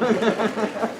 Ha ha ha ha.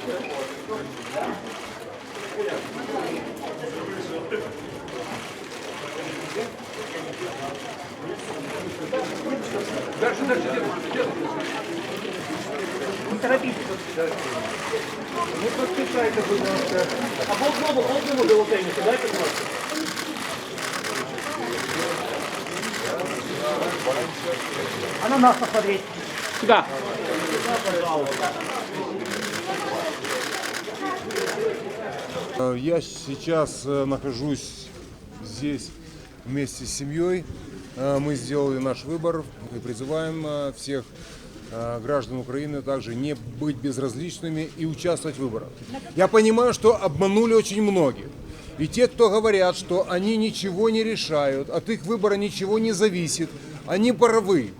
поспішайте, будь ласка. Або одному, одному бюлетеню, дайте, будь ласка. А на нас посмотреть. Сюда. Я сейчас э, нахожусь здесь вместе с семьей. Э, Мы сделали наш выбор и призываем э, всех э, граждан Украины также не быть безразличными и участвовать в выборах. Я понимаю, что обманули очень многих. И те, кто говорят, что они ничего не решают, от их выбора ничего не зависит, они правы.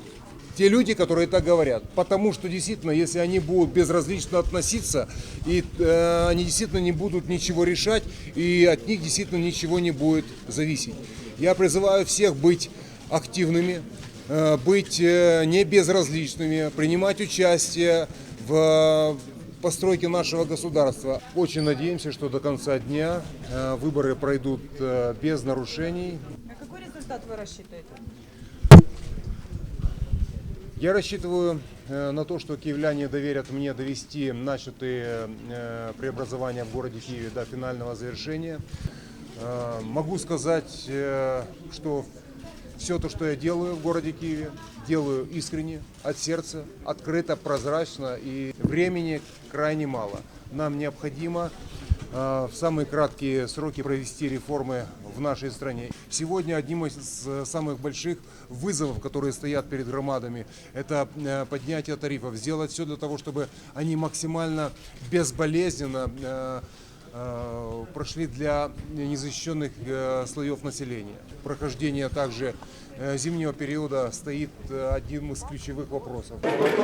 Те люди, которые так говорят. Потому что действительно, если они будут безразлично относиться, и э, они действительно не будут ничего решать, и от них действительно ничего не будет зависеть. Я призываю всех быть активными, э, быть э, не безразличными, принимать участие в постройке нашего государства. Очень надеемся, что до конца дня э, выборы пройдут э, без нарушений, А какой результат вы рассчитываете? Я рассчитываю э, на то, что киевляне доверят мне довести начатые э, преобразования в городе Киеве до финального завершения. Э, Могу сказать, э, что все то, что я делаю в городе Киеве, делаю искренне, от сердца, открыто, прозрачно и времени крайне мало. Нам необходимо э, в самые краткие сроки провести реформы в нашей стране. Сегодня одним из самых больших вызовов, которые стоят перед громадами, это поднятие тарифов. Сделать все для того, чтобы они максимально безболезненно прошли для незащищенных э, слоев населения. Прохождение также э, зимнего периода стоит э, одним из ключевых вопросов.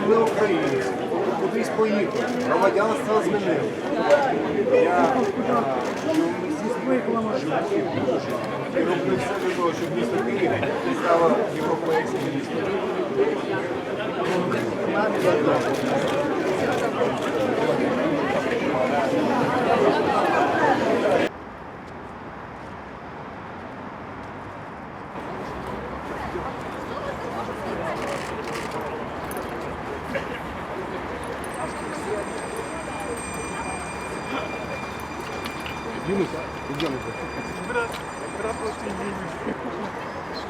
Ми українці, кудись поїхали, громадянство змінили. Я і роблю все для того, щоб місто Київ стало європейським містом. Димыч, идем. Брат, брат, вот и Димыч.